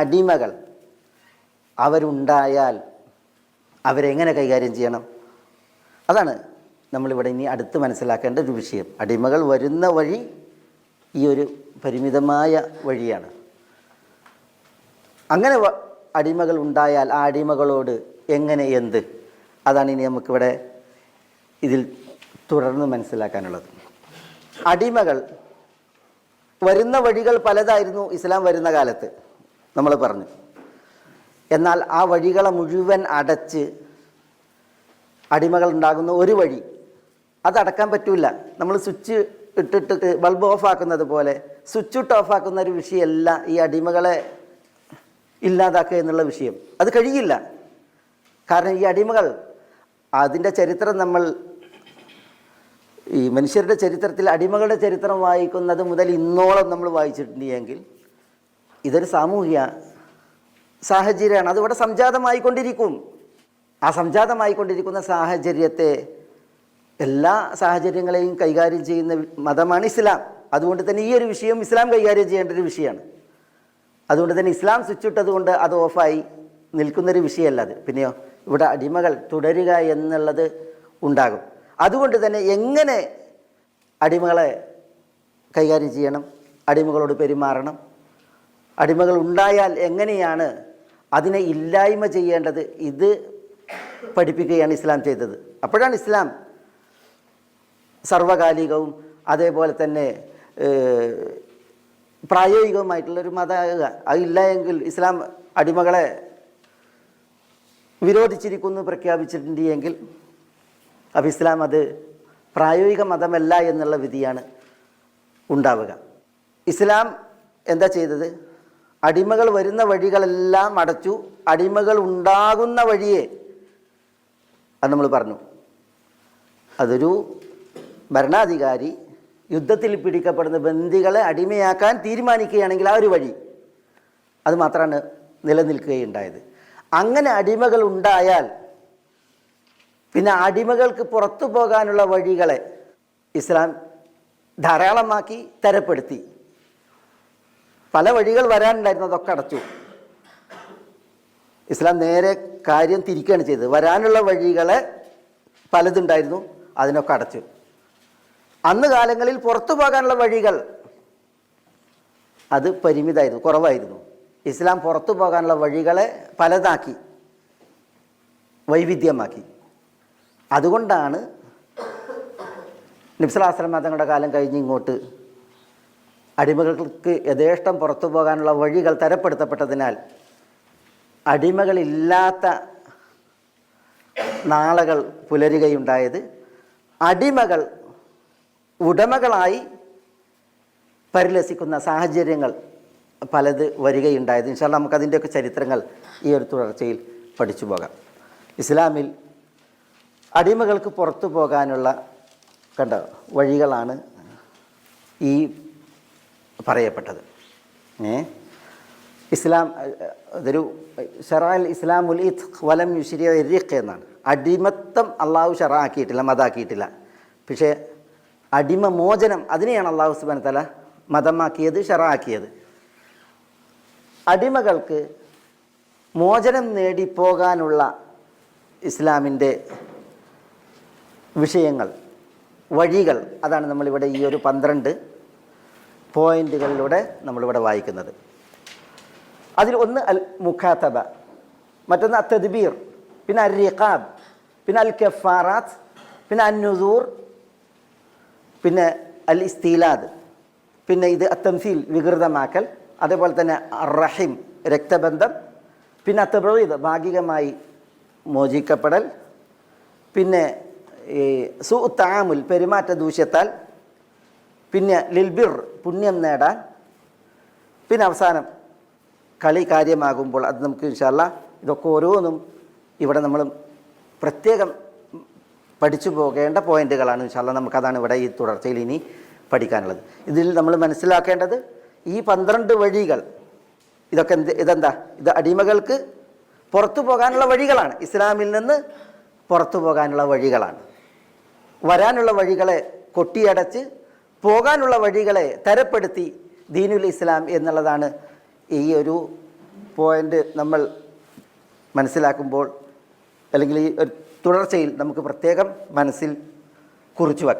അടിമകൾ. അവരുണ്ടായാൽ അവരെങ്ങനെ കൈകാര്യം ചെയ്യണം? അതാണ് നമ്മളിവിടെ ഇനി അടുത്ത് മനസ്സിലാക്കേണ്ട ഒരു വിഷയം. അടിമകൾ വരുന്ന വഴി ഈ ഒരു പരിമിതമായ വഴിയാണ്. അങ്ങനെ അടിമകൾ ഉണ്ടായാൽ ആ അടിമകളോട് എങ്ങനെ എന്ത്? അതാണ് ഇനി നമുക്കിവിടെ ഇതിൽ തുടർന്ന് മനസ്സിലാക്കാനുള്ളത്. അടിമകൾ വരുന്ന വഴികൾ പലതായിരുന്നു ഇസ്ലാം വരുന്ന കാലത്ത്. നമ്മൾ പറഞ്ഞു. എന്നാൽ ആ വഴികളെ മുഴുവൻ അടച്ച് അടിമകൾ ഉണ്ടാകുന്ന ഒരു വഴി അതടക്കാൻ പറ്റില്ല നമ്മൾ സ്വിച്ച് ഇട്ടിട്ട് ബൾബ് ഓഫ് ആക്കുന്നത് പോലെ സ്വിച്ച് ഇട്ട് ഓഫ് ആക്കുന്ന ഒരു വിഷയമല്ല ഈ അടിമകളെ ഇല്ലാതാക്കുക എന്നുള്ള വിഷയം. അത് കഴിയില്ല. കാരണം ഈ അടിമകൾ അതിന്റെ ചരിത്രം നമ്മൾ ഈ മനുഷ്യരുടെ ചരിത്രത്തിൽ അടിമകളുടെ ചരിത്രം വായിക്കുന്നത് മുതൽ ഇന്നോളം നമ്മൾ വായിച്ചിട്ടുണ്ട് എങ്കിൽ ഇതൊരു സാമൂഹിക സാഹചര്യമാണ്. അതിവിടെ സംജാതമായിക്കൊണ്ടിരിക്കും. ആ സംജാതമായിക്കൊണ്ടിരിക്കുന്ന സാഹചര്യത്തെ എല്ലാ സാഹചര്യങ്ങളെയും കൈകാര്യം ചെയ്യുന്ന മതമാണ് ഇസ്ലാം. അതുകൊണ്ട് തന്നെ ഈ ഒരു വിഷയം ഇസ്ലാം കൈകാര്യം ചെയ്യേണ്ട ഒരു വിഷയമാണ്. അതുകൊണ്ട് തന്നെ ഇസ്ലാം സ്വിച്ച് കൊണ്ട് അത് ഓഫായി നിൽക്കുന്നൊരു വിഷയമല്ല അത്. പിന്നെയോ ഇവിടെ അടിമകൾ തുടരുക എന്നുള്ളത് ഉണ്ടാകും. അതുകൊണ്ട് തന്നെ എങ്ങനെ അടിമകളെ കൈകാര്യം ചെയ്യണം? അടിമകളോട് പെരുമാറണം? അടിമകൾ ഉണ്ടായാൽ എങ്ങനെയാണ് അതിനെ ഇല്ലായ്മ ചെയ്യേണ്ടത്? ഇത് പഠിപ്പിക്കുകയാണ് ഇസ്ലാം ചെയ്തത്. അപ്പോഴാണ് ഇസ്ലാം സർവകാലികവും അതേപോലെ തന്നെ പ്രായോഗികവുമായിട്ടുള്ളൊരു മതമാകുക അതില്ല എങ്കിൽ ഇസ്ലാം അടിമകളെ വിരോധിച്ചിരിക്കുന്നു പ്രഖ്യാപിച്ചിട്ടുണ്ട് എങ്കിൽ അപ്പോൾ ഇസ്ലാം അത് പ്രായോഗിക മതമല്ല എന്നുള്ള വിധിയാണ് ഉണ്ടാവുക. ഇസ്ലാം എന്താ ചെയ്തത്? അടിമകൾ വരുന്ന വഴികളെല്ലാം അടച്ചു അടിമകൾ ഉണ്ടാകുന്ന വഴിയെ അത് നമ്മൾ പറഞ്ഞു. അതൊരു ഭരണാധികാരി യുദ്ധത്തിൽ പിടിക്കപ്പെടുന്ന ബന്ദികളെ അടിമയാക്കാൻ തീരുമാനിക്കുകയാണെങ്കിൽ ആ ഒരു വഴി അത് മാത്രമാണ് നിലനിൽക്കുകയുണ്ടായത്. അങ്ങനെ അടിമകൾ ഉണ്ടായാൽ പിന്നെ അടിമകൾക്ക് പുറത്തു പോകാനുള്ള വഴികളെ ഇസ്ലാം ധാരാളമാക്കി തരപ്പെടുത്തി. പല വഴികൾ വരാനുണ്ടായിരുന്നു അതൊക്കെ അടച്ചു. ഇസ്ലാം നേരെ കാര്യം തിരിക്കുകയാണ് ചെയ്തത്. വരാനുള്ള വഴികളെ പലതുണ്ടായിരുന്നു അതിനൊക്കെ അടച്ചു. അന്ന് കാലങ്ങളിൽ പുറത്തു പോകാനുള്ള വഴികൾ അത് പരിമിതമായിരുന്നു കുറവായിരുന്നു. ഇസ്ലാം പുറത്തു പോകാനുള്ള വഴികളെ പലതാക്കി വൈവിധ്യമാക്കി. അതുകൊണ്ടാണ് നിബ്സലാസ്ലം തങ്ങളുടെ കാലം കഴിഞ്ഞ് ഇങ്ങോട്ട് അടിമകൾക്ക് യഥേഷ്ടം പുറത്തു പോകാനുള്ള വഴികൾ തരപ്പെടുത്തപ്പെട്ടതിനാൽ അടിമകളില്ലാത്ത നാളുകൾ പുലരുകയുണ്ടായത് അടിമകൾ ഉടമകളായി പരിലസിക്കുന്ന സാഹചര്യങ്ങൾ പലത് വരികയുണ്ടായത്. ഇൻഷാല്ല നമുക്കതിന്റെയൊക്കെ ചരിത്രങ്ങൾ ഈ ഒരു തുടർച്ചയിൽ പഠിച്ചു പോകാം. ഇസ്ലാമിൽ അടിമകൾക്ക് പുറത്തു പോകാനുള്ള കണ്ട വഴികളാണ് ഈ പറയപ്പെട്ടത്. ഏ? ഇസ്ലാം അതൊരു ഇതൊരു ഇസ്ലാം ഉൽ ഇത് വലം യുഷിരിയ ഇരിഖ് എന്നാണ്. അടിമത്തം അള്ളാഹു ഷറാക്കിയിട്ടില്ല മതാക്കിയിട്ടില്ല. പക്ഷേ അടിമ മോചനം അതിനെയാണ് അള്ളാഹു സുബാന തല മതമാക്കിയത് ഷറാക്കിയത്. അടിമകൾക്ക് മോചനം നേടിപ്പോകാനുള്ള ഇസ്ലാമിന്റെ വിഷയങ്ങൾ വഴികൾ അതാണ് നമ്മളിവിടെ ഈ ഒരു പന്ത്രണ്ട് പോയിന്റുകളിലൂടെ നമ്മളിവിടെ വായിക്കുന്നത്. അതിൽ ഒന്ന് അൽ മുഖാത്തബ മറ്റൊന്ന് അത്തദ്ബീർ പിന്നെ അൽ പിന്നെ അൽ കെഫാറാത്ത് പിന്നെ അന്നുദൂർ പിന്നെ അൽ ഇസ്തീലാദ് പിന്നെ ഇത് അത്തംസീൽ വികൃതമാക്കൽ അതേപോലെ തന്നെ റഹിം രക്തബന്ധം പിന്നെ അത്തബ്രീദ് ഭാഗികമായി മോചിക്കപ്പെടൽ പിന്നെ സു താമുൽ പെരുമാറ്റ ദൂഷ്യത്താൽ പിന്നെ ലിൽബിർ പുണ്യം നേടാൻ. പിന്നെ അവസാനം കളി കാര്യമാകുമ്പോൾ അത് നമുക്ക് ഇൻഷാല്ല ഇതൊക്കെ ഓരോന്നും ഇവിടെ നമ്മൾ പ്രത്യേകം പഠിച്ചു പോകേണ്ട പോയിന്റുകളാണ് ഇൻഷാല്ല നമുക്കതാണ് ഇവിടെ ഈ തുടർച്ചയിൽ ഇനി പഠിക്കാനുള്ളത്. ഇതിൽ നമ്മൾ മനസ്സിലാക്കേണ്ടത് ഈ പന്ത്രണ്ട് വഴികൾ ഇതൊക്കെ എന്ത് ഇതെന്താ? ഇത് അടിമകൾക്ക് പുറത്തു പോകാനുള്ള വഴികളാണ്. ഇസ്ലാമിൽ നിന്ന് പുറത്തു പോകാനുള്ള വഴികളാണ്. വരാനുള്ള വഴികളെ കൊട്ടിയടച്ച് പോകാനുള്ള വഴികളെ തരപ്പെടുത്തി ദീനുൽ ഇസ്ലാം എന്നുള്ളതാണ് ഈ ഒരു പോയിന്റ് നമ്മൾ മനസ്സിലാക്കുമ്പോൾ അല്ലെങ്കിൽ ഈ ഒരു തുടർച്ചയിൽ നമുക്ക് പ്രത്യേകം മനസ്സിൽ കുറിച്ചു വെക്കാം.